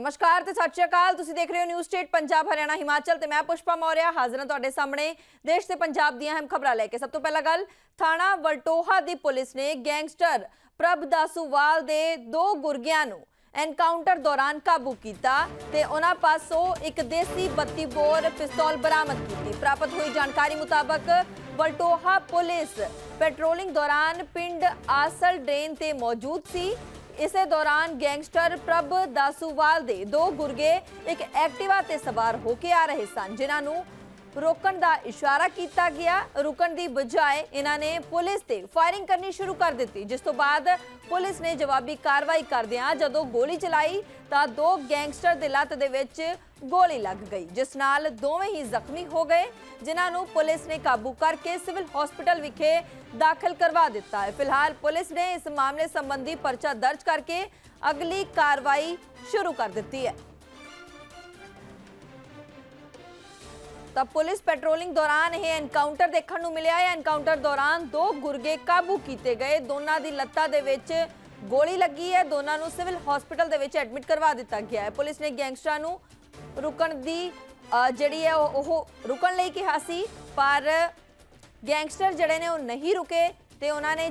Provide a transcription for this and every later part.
ਨਮਸਕਾਰ ਤੇ ਸਤਿ ਸ਼੍ਰੀ ਅਕਾਲ। ਤੁਸੀਂ ਦੇਖ ਰਹੇ ਹੋ ਨਿਊਜ਼ ਸਟੇਟ ਪੰਜਾਬ, ਹਰਿਆਣਾ, ਹਿਮਾਚਲ ਤੇ ਮੈਂ ਪੁਸ਼ਪਾ ਮੌਰਿਆ ਹਾਜ਼ਰ ਹਾਂ ਤੁਹਾਡੇ ਸਾਹਮਣੇ। ਦੇਸ਼ ਤੇ ਪੰਜਾਬ ਦੀਆਂ ਅਹਿਮ ਖਬਰਾਂ ਲੈ ਕੇ ਸਭ ਤੋਂ ਪਹਿਲਾਂ ਗੱਲ, ਥਾਣਾ ਵਲਟੋਹਾ ਦੀ ਪੁਲਿਸ ਨੇ ਗੈਂਗਸਟਰ ਪ੍ਰਭ ਦਾਸੂਵਾਲ ਦੇ ਦੋ ਗੁਰਗਿਆਂ ਨੂੰ ਐਨਕਾਊਂਟਰ ਦੌਰਾਨ ਕਾਬੂ ਕੀਤਾ ਤੇ ਉਹਨਾਂ ਪਾਸੋਂ ਇੱਕ ਦੇਸੀ 32 ਬੋਰ ਪਿਸਤੌਲ ਬਰਾਮਦ ਕੀਤੀ। ਪ੍ਰਾਪਤ ਹੋਈ ਜਾਣਕਾਰੀ ਮੁਤਾਬਕ ਵਲਟੋਹਾ ਪੁਲਿਸ ਪੈਟਰੋਲਿੰਗ ਦੌਰਾਨ ਪਿੰਡ ਆਸਲ ਡਰੇਨ ਤੇ ਮੌਜੂਦ ਸੀ। ਇਸੇ ਦੌਰਾਨ ਗੈਂਗਸਟਰ ਪ੍ਰਭ ਦਾਸੂਵਾਲ ਦੇ ਦੋ ਗੁਰਗੇ ਇੱਕ ਐਕਟਿਵਾ ਤੇ ਸਵਾਰ ਹੋ ਕੇ ਆ ਰਹੇ ਸਨ, ਜਿਨ੍ਹਾਂ ਨੂੰ ਰੋਕਣ ਦਾ ਇਸ਼ਾਰਾ ਕੀਤਾ ਗਿਆ। ਰੁਕਣ ਦੀ ਬਜਾਏ ਇਹਨਾਂ ਨੇ ਪੁਲਿਸ ਤੇ ਫਾਇਰਿੰਗ ਕਰਨੀ ਸ਼ੁਰੂ ਕਰ ਦਿੱਤੀ। ਜਿਸ ਤੋਂ ਬਾਅਦ ਪੁਲਿਸ ਨੇ ਜਵਾਬੀ ਕਾਰਵਾਈ ਕਰਦਿਆਂ ਜਦੋਂ ਗੋਲੀ ਚਲਾਈ, ਤਾਂ ਦੋ ਗੈਂਗਸਟਰ ਦੇ ਲੱਤ ਦੇ ਵਿੱਚ ਗੋਲੀ ਲੱਗ ਗਈ, ਜਿਸ ਨਾਲ ਦੋਵੇਂ ਹੀ ਜ਼ਖਮੀ ਹੋ ਗਏ, ਜਿਨ੍ਹਾਂ ਨੂੰ ਪੁਲਿਸ ਨੇ ਕਾਬੂ ਕਰਕੇ ਸਿਵਲ ਹਸਪੀਟਲ ਵਿਖੇ ਦਾਖਲ ਕਰਵਾ ਦਿੱਤਾ। ਹੈ ਫਿਲਹਾਲ ਪੁਲਿਸ ਨੇ ਇਸ ਮਾਮਲੇ ਸੰਬੰਧੀ ਪਰਚਾ ਦਰਜ ਕਰਕੇ ਅਗਲੀ ਕਾਰਵਾਈ ਸ਼ੁਰੂ ਕਰ ਦਿੱਤੀ ਹੈ। ਤਾਂ ਪੁਲਿਸ ਪੈਟਰੋਲਿੰਗ ਦੌਰਾਨ ਇਹ ਐਨਕਾਊਂਟਰ ਦੇਖਣ ਨੂੰ ਮਿਲਿਆ। ਹੈ ਐਨਕਾਊਂਟਰ ਦੌਰਾਨ ਦੋ ਗੁਰਗੇ ਕਾਬੂ ਕੀਤੇ ਗਏ। ਦੋਨਾਂ ਦੀ ਲੱਤਾਂ ਦੇ ਵਿੱਚ ਗੋਲੀ ਲੱਗੀ ਹੈ। ਦੋਨਾਂ ਨੂੰ ਸਿਵਲ ਹਸਪੀਟਲ ਦੇ ਵਿੱਚ ਐਡਮਿਟ ਕਰਵਾ ਦਿੱਤਾ ਗਿਆ ਹੈ। ਪੁਲਿਸ ਨੇ ਗੈਂਗਸਟਰਾਂ ਨੂੰ ਰੁਕਣ ਦੀ ਜਿਹੜੀ ਹੈ ਉਹ ਰੁਕਣ ਲਈ ਕਿਹਾ ਸੀ, ਪਰ ਗੈਂਗਸਟਰ ਜਿਹੜੇ ਨੇ ਉਹ ਨਹੀਂ ਰੁਕੇ ਤੇ ਉਹਨਾਂ ਨੇ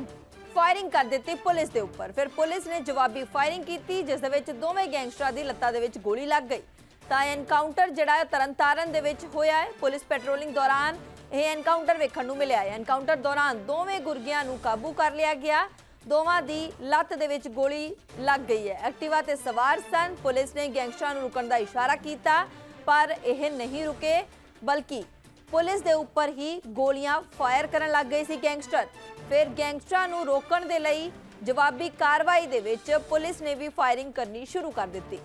ਫਾਇਰਿੰਗ ਕਰ ਦਿੱਤੀ ਪੁਲਿਸ ਦੇ ਉੱਪਰ। ਫਿਰ ਪੁਲਿਸ ਨੇ ਜਵਾਬੀ ਫਾਇਰਿੰਗ ਕੀਤੀ, ਜਿਸ ਦੇ ਵਿੱਚ ਦੋਵੇਂ ਗੈਂਗਸਟਰਾਂ ਦੀ ਲੱਤਾਂ ਦੇ ਵਿੱਚ ਗੋਲੀ ਲੱਗ ਗਈ। ਤਾਂ ਐਨਕਾਊਂਟਰ ਜਿਹੜਾ ਤਰਨਤਾਰਨ ਦੇ ਵਿੱਚ ਹੋਇਆ ਹੈ। ਪੁਲਿਸ ਪੈਟਰੋਲਿੰਗ ਦੌਰਾਨ ਇਹ ਐਨਕਾਊਂਟਰ ਵੇਖਣ ਨੂੰ ਮਿਲਿਆ ਹੈ। ਐਨਕਾਊਂਟਰ ਦੌਰਾਨ ਦੋਵੇਂ ਗੁਰਗਿਆਂ ਨੂੰ ਕਾਬੂ ਕਰ ਲਿਆ ਗਿਆ। ਦੋਵਾਂ ਦੀ ਲੱਤ ਦੇ ਵਿੱਚ ਗੋਲੀ ਲੱਗ ਗਈ ਹੈ। ਐਕਟਿਵਾ ਤੇ ਸਵਾਰ ਸਨ। ਪੁਲਿਸ ਨੇ ਗੈਂਗਸਟਰਾਂ ਨੂੰ ਰੁਕਣ ਦਾ ਇਸ਼ਾਰਾ ਕੀਤਾ, ਪਰ ਇਹ ਨਹੀਂ ਰੁਕੇ, ਬਲਕਿ ਪੁਲਿਸ ਦੇ ਉੱਪਰ ਹੀ ਗੋਲੀਆਂ ਫਾਇਰ ਕਰਨ ਲੱਗ ਗਏ ਸੀ ਗੈਂਗਸਟਰ। ਫਿਰ ਗੈਂਗਸਟਰਾਂ ਨੂੰ ਰੋਕਣ ਦੇ ਲਈ ਜਵਾਬੀ ਕਾਰਵਾਈ ਦੇ ਵਿੱਚ ਪੁਲਿਸ ਨੇ ਵੀ ਫਾਇਰਿੰਗ ਕਰਨੀ ਸ਼ੁਰੂ ਕਰ ਦਿੱਤੀ।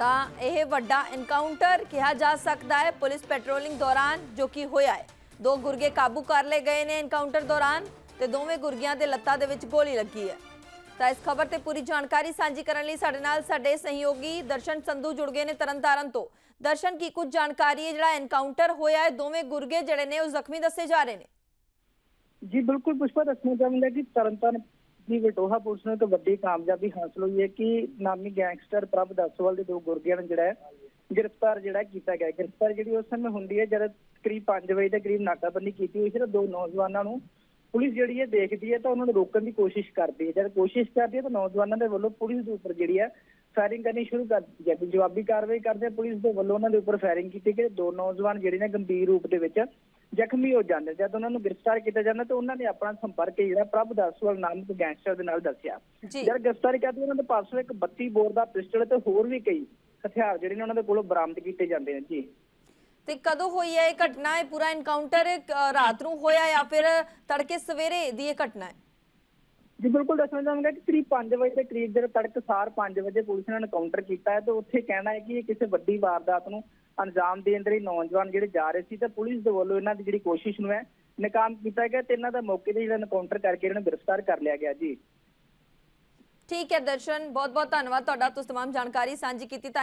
ਤਾਂ ਇਹ ਵੱਡਾ ਐਨਕਾਊਂਟਰ ਕਿਹਾ ਜਾ ਸਕਦਾ ਹੈ ਪੁਲਿਸ ਪੈਟਰੋਲਿੰਗ ਦੌਰਾਨ, ਜੋ ਕਿ ਹੋਇਆ ਹੈ। ਦੋ ਗੁਰਗੇ ਕਾਬੂ ਕਰ ਲਏ ਗਏ ਨੇ ਐਨਕਾਊਂਟਰ ਦੌਰਾਨ ਤੇ ਦੋਵੇਂ ਗੁਰਗਿਆਂ ਦੇ ਲੱਤਾਂ ਦੇ ਵਿੱਚ ਗੋਲੀ ਲੱਗੀ ਹੈ। ਤਾਂ ਇਸ ਖਬਰ ਤੇ ਪੂਰੀ ਜਾਣਕਾਰੀ ਸਾਂਝੀ ਕਰਨ ਲਈ ਸਾਡੇ ਨਾਲ ਸਾਡੇ ਸਹਿਯੋਗੀ ਦਰਸ਼ਨ ਸੰਧੂ ਜੁੜ ਗਏ ਨੇ ਤਰਨਤਾਰਨ ਤੋਂ। ਦਰਸ਼ਨ, ਕੀ ਕੁਝ ਜਾਣਕਾਰੀ ਹੈ ਜਿਹੜਾ ਐਨਕਾਊਂਟਰ ਹੋਇਆ ਹੈ? ਦੋਵੇਂ ਗੁਰਗੇ ਜਿਹੜੇ ਨੇ ਉਹ ਜ਼ਖਮੀ ਦੱਸੇ ਜਾ ਰਹੇ ਨੇ। ਜੀ, ਬਿਲਕੁਲ ਪੁਸ਼ਪਾ ਦੱਸਣਾ ਚਾਹੁੰਦਾ ਕਿ ਤਰਨਤਾਰਨ ਦੀ ਵਟੋਹਾ ਪੁਲਿਸ ਨੂੰ ਇੱਕ ਵੱਡੀ ਕਾਮਯਾਬੀ ਹਾਸਲ ਹੋਈ ਹੈ ਕਿ ਨਾਮੀ ਗੈਂਗਸਟਰ ਪ੍ਰਭ ਦਸਵਾਲ ਦੇ ਦੋ ਗੁਰਗਿਆਂ ਨੂੰ ਜਿਹੜਾ ਹੈ ਗ੍ਰਿਫਤਾਰ ਜਿਹੜਾ ਕੀਤਾ ਗਿਆ ਗ੍ਰਿਫਤਾਰ ਜਿਹੜੀ ਉਸ ਸਮੇਂ ਹੁੰਦੀ ਹੈ ਜਦ ਕਰੀਬ 5 ਵਜੇ ਦੇ ਕਰੀਬ ਨਾਕਾਬੰਦੀ ਕੀਤੀ ਹੋਈ ਸੀ ਤਾਂ ਦੋ ਨੌਜਵਾਨਾਂ ਨੂੰ ਪੁਲਿਸ ਜਿਹੜੀ ਹੈ ਦੇਖਦੀ ਹੈ ਤਾਂ ਉਹਨਾਂ ਨੂੰ ਰੋਕਣ ਦੀ ਕੋਸ਼ਿਸ਼ ਕਰਦੀ ਹੈ। ਜਦ ਕੋਸ਼ਿਸ਼ ਕਰਦੀ ਹੈ ਤਾਂ ਨੌਜਵਾਨਾਂ ਦੇ ਵੱਲੋਂ ਪੁਲਿਸ ਦੇ ਉੱਪਰ ਜਿਹੜੀ ਹੈ ਫਾਇਰਿੰਗ ਕਰਨੀ ਸ਼ੁਰੂ ਕਰ ਦਿੱਤੀ ਹੈ। ਜਵਾਬੀ ਕਾਰਵਾਈ ਕਰਦੇ ਪੁਲਿਸ ਦੇ ਵੱਲੋਂ ਉਹਨਾਂ ਦੇ ਉੱਪਰ ਫਾਇਰਿੰਗ ਕੀਤੀ ਕਿ ਦੋ ਨੌਜਵਾਨ ਜਿਹੜੇ ਨੇ ਗੰਭੀਰ ਰੂਪ ਦੇ ਵਿੱਚ ਜ਼ਖਮੀ ਹੋ ਜਾਂਦੇ ਜਦ ਉਹਨਾਂ ਨੂੰ ਗ੍ਰਿਫਤਾਰ ਕੀਤਾ ਜਾਂਦਾ ਤਾਂ ਉਹਨਾਂ ਨੇ ਆਪਣਾ ਸੰਪਰਕ ਜਿਹੜਾ ਪ੍ਰਭ ਦਾਸਵਾਲ ਨਾਮਕ ਗੈਂਗਸਟਰ ਦੇ ਨਾਲ ਦੱਸਿਆ। ਜਦ ਗ੍ਰਿਫਤਾਰੀ ਕਰਦੇ ਉਹਨਾਂ ਦੇ ਪਾਸੋਂ ਇੱਕ 32 ਬੋਰ ਦਾ ਪਿਸਟਲ ਤੇ ਹੋਰ ਵੀ ਕਈ ਹਥਿਆਰ ਜਿਹੜੇ ਨੇ ਉਹਨਾਂ ਦੇ ਕੋਲੋਂ ਬਰਾਮਦ ਕੀਤੇ ਜਾਂਦੇ ਨੇ। ਜੀ। ਤੇ ਕਦੋਂ ਹੋਈ ਹੈ ਇਹ ਘਟਨਾ? ਇਹ ਪੂਰਾ ਐਨਕਾਊਂਟਰ ਅ, ਰਾਤ ਨੂੰ ਹੋਇਆ ਜਾਂ ਫਿਰ ਤੜਕੇ ਸਵੇਰੇ ਦੀ ਇਹ ਘਟਨਾ ਹੈ? ਜੀ ਬਿਲਕੁਲ ਦੱਸਣਾ ਚਾਹਾਂਗਾ ਕਿ ਕਰੀਬ 5 ਵਜੇ ਦੇ ਕਰੀਬ ਜਦੋਂ ਤੜਕਸਾਰ 5 ਵਜੇ ਪੁਲਿਸ ਨੇ ਐਨਕਾਊਂਟਰ ਕੀਤਾ ਹੈ ਤੇ ਉੱਥੇ ਕਹਿਣਾ ਹੈ ਕਿ ਇਹ ਕਿਸੇ ਵੱਡੀ ਵਾਰਦਾਤ ਨੂੰ ਅੰਜਾਮ ਦੇਣ ਦੇ ਲਈ ਨੌਜਵਾਨ ਜਿਹੜੇ ਜਾ ਰਹੇ ਸੀ ਤੇ ਪੁਲਿਸ ਦੇ ਵੱਲੋਂ ਇਹਨਾਂ ਦੀ ਜਿਹੜੀ ਕੋਸ਼ਿਸ਼ ਨੂੰ ਹੈ ਨਾਕਾਮ ਕੀਤਾ ਗਿਆ ਤੇ ਇਹਨਾਂ ਦਾ ਮੌਕੇ ਤੇ ਜਿਹੜਾ ਐਨਕਾਊਂਟਰ ਕਰਕੇ ਇਹਨਾਂ ਨੂੰ ਗ੍ਰਿਫਤਾਰ ਕਰ ਲਿਆ ਗਿਆ ਜੀ ਠੀਕ ਹੈ ਦਰਸ਼ਨ ਬਹੁਤ ਬਹੁਤ ਧੰਨਵਾਦ ਤੁਹਾਡਾ ਤੁਸੀਂ तमाम ਜਾਣਕਾਰੀ ਸਾਂਝੀ ਕੀਤੀ ਤਾਂ